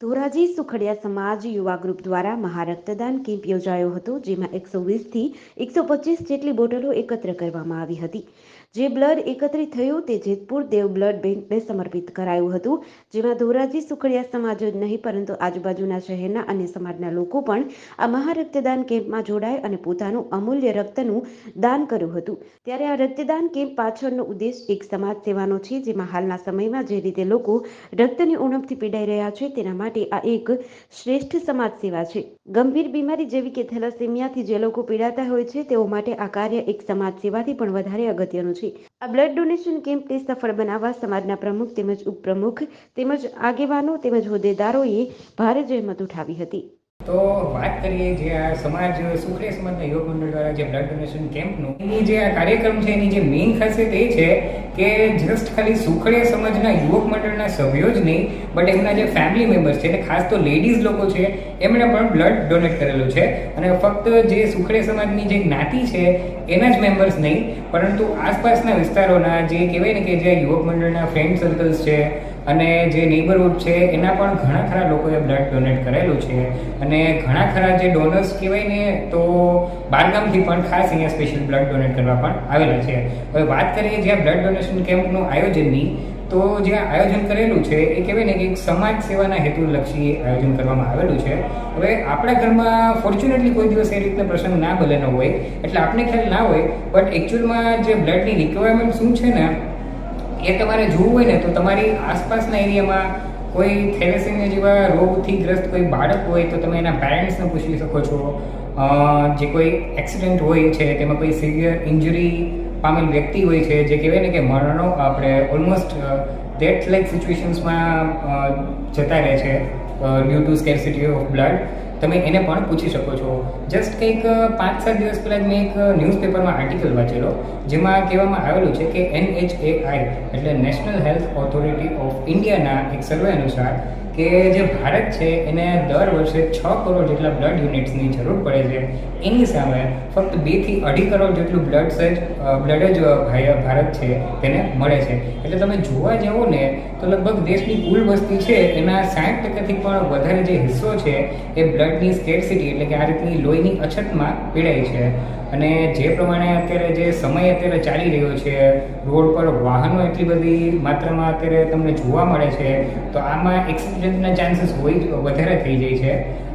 ધોરાજી સુખડિયા સમાજ યુવા ગ્રુપ દ્વારા મહારક્તદાન કેમ્પ યોજાયો હતો, જેમાં એકસો વીસથી એકસો પચીસ જેટલી બોટલો એકત્ર કરવામાં આવી હતી. જે બ્લડ એકત્રિત થયું તે જેતપુર દેવ બ્લડ બેંકને સમર્પિત કરાયું હતું. જેમાં ધોરાજી સુખડિયા સમાજ જ નહીં, પરંતુ આજુબાજુના શહેરના અન્ય સમાજના લોકો પણ આ મહારક્તદાન કેમ્પમાં જોડાય અને પોતાનું અમૂલ્ય રક્તનું દાન કર્યું હતું. ત્યારે આ રક્તદાન કેમ્પ પાછળનો ઉદ્દેશ એક સમાજ સેવાનો છે, જેમાં હાલના સમયમાં જે રીતે લોકો રક્તની ઉણપથી પીડાઈ રહ્યા છે, તેના માટે આ એક શ્રેષ્ઠ સમાજ સેવા છે. ગંભીર બીમારી જેવી કે થેલાસેમિયાથી જે લોકો પીડાતા હોય છે, તેઓ માટે આ કાર્ય એક સમાજ સેવાથી પણ વધારે અગત્યનું છે. આ બ્લડ ડોનેશન કેમ્પને સફળ બનાવવા સમાજના પ્રમુખ તેમજ ઉપપ્રમુખ તેમજ આગેવાનો તેમજ હોદ્દેદારોએ ભારે જહેમત ઉઠાવી હતી. તો વાત કરીએ જે આ સમાજ સુખરે સમાજના યોગ મંડળ દ્વારા જે બ્લડ ડોનેશન કેમ્પનું એની જે આ કાર્યક્રમ છે, એની જે મેઇન ખાસિયત એ છે કે જસ્ટ ખાલી સુખડે સમાજના યુવક મંડળના સભ્યો જ નહીં બટ એમના જે ફેમિલી મેમ્બર્સ છે, એટલે ખાસ તો લેડીઝ લોકો છે, એમણે પણ બ્લડ ડોનેટ કરેલું છે. અને ફક્ત જે સુખડે સમાજની જે જ્ઞાતિ છે, એના જ મેમ્બર્સ નહીં, પરંતુ આસપાસના વિસ્તારોના જે કહેવાય ને કે જે યુવક મંડળના ફ્રેન્ડ સર્કલ્સ છે અને જે નેબરહુડ છે, એના પણ ઘણા ખરા લોકોએ બ્લડ ડોનેટ કરેલું છે. અને ઘણા ખરા જે ડોનર્સ કહેવાય ને, તો બારગામથી પણ ખાસ અહીંયા સ્પેશિયલ બ્લડ ડોનેટ કરવા પણ આવેલા છે. હવે વાત કરીએ જ્યાં બ્લડ ડોનેશન કેમ્પનું આયોજનની, તો જે આયોજન કરેલું છે, એ કહેવાય ને કે એક સમાજ સેવાના હેતુલક્ષી આયોજન કરવામાં આવેલું છે. હવે આપણા ઘરમાં ફોર્ચ્યુનેટલી કોઈ દિવસ એ રીતના પ્રસંગ ના બનેલો હોય, એટલે આપણે ખ્યાલ ના હોય બટ એકચ્યુઅલમાં જે બ્લડની રિક્વાયરમેન્ટ શું છે ને એ તમારે જોવું હોય ને તો તમારી આસપાસના એરિયામાં કોઈ થેલેસેમિયા જેવા રોગથી ગ્રસ્ત કોઈ બાળક હોય તો તમે એના પેરેન્ટ્સને પૂછી શકો છો. જે કોઈ એક્સિડન્ટ હોય છે, તેમાં કોઈ સિવિયર ઇન્જરી પામેલ વ્યક્તિ હોય છે, જે કહેવાય ને કે મરણો આપણે ઓલમોસ્ટ ડેથ લાઇક સિચ્યુએશન્સમાં જતા રહે છે due to scarcity of blood તમે એને પણ પૂછી શકો છો. જસ્ટ કંઈક પાંચ સાત દિવસ પહેલાં જ મેં એક ન્યૂઝપેપરમાં આર્ટિકલ વાંચેલો, જેમાં કહેવામાં આવેલું છે કે એનએચએઆઈ એટલે નેશનલ હેલ્થ ઓથોરિટી ઓફ ઇન્ડિયાના એક સર્વે અનુસાર કે જે ભારત છે, એને દર વર્ષે છ કરોડ જેટલા બ્લડ યુનિટ્સની જરૂર પડે છે. એની સામે ફક્ત બેથી અઢી કરોડ જેટલું બ્લડ સજ બ્લડ જ ભારત છે, તેને મળે છે. એટલે તમે જોવા જાઓ ને, તો લગભગ દેશની કુલ વસ્તી છે, એના સાઠ ટકાથી પણ વધારે જે હિસ્સો છે, એ બ્લડની સ્કેરસિટી એટલે કે આ રીતની લોહીની અછતમાં પીડાય છે. અને જે પ્રમાણે અત્યારે જે સમય અત્યારે ચાલી રહ્યો છે, રોડ પર વાહનો એટલી બધી માત્રામાં અત્યારે તમને જોવા મળે છે, તો આમાં એક્સિડન્ટના ચાન્સીસ હોય વધારે થઈ જાય છે.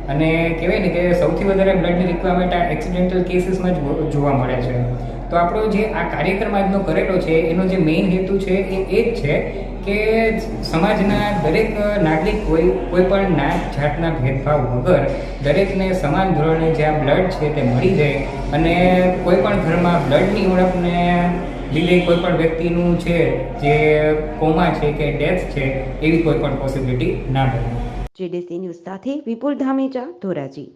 અને કહેવાય ને કે સૌથી વધારે બ્લડની રિક્વાયરમેન્ટ આ એક્સિડેન્ટલ કેસીસમાં જ જોવા મળે છે. તો આપણો જે આ કાર્યક્રમ આજનો કરેલો છે, એનો જે મેઇન હેતુ છે એ એ જ છે કે સમાજના દરેક નાગરિક કોઈ કોઈ પણ નાત જાતના ભેદભાવ વગર દરેકને સમાન ધોરણે જે આ બ્લડ છે તે મળી જાય અને કોઈ પણ ઘરમાં બ્લડની ઉણપને લીધે કોઈ પણ વ્યક્તિનું છે જે કોમા છે કે ડેથ છે, એવી કોઈ પણ પોસિબિલિટી ના બને જેડીસી ન્યૂઝ સાથે વિપુલ ધામેચા, ધોરાજી.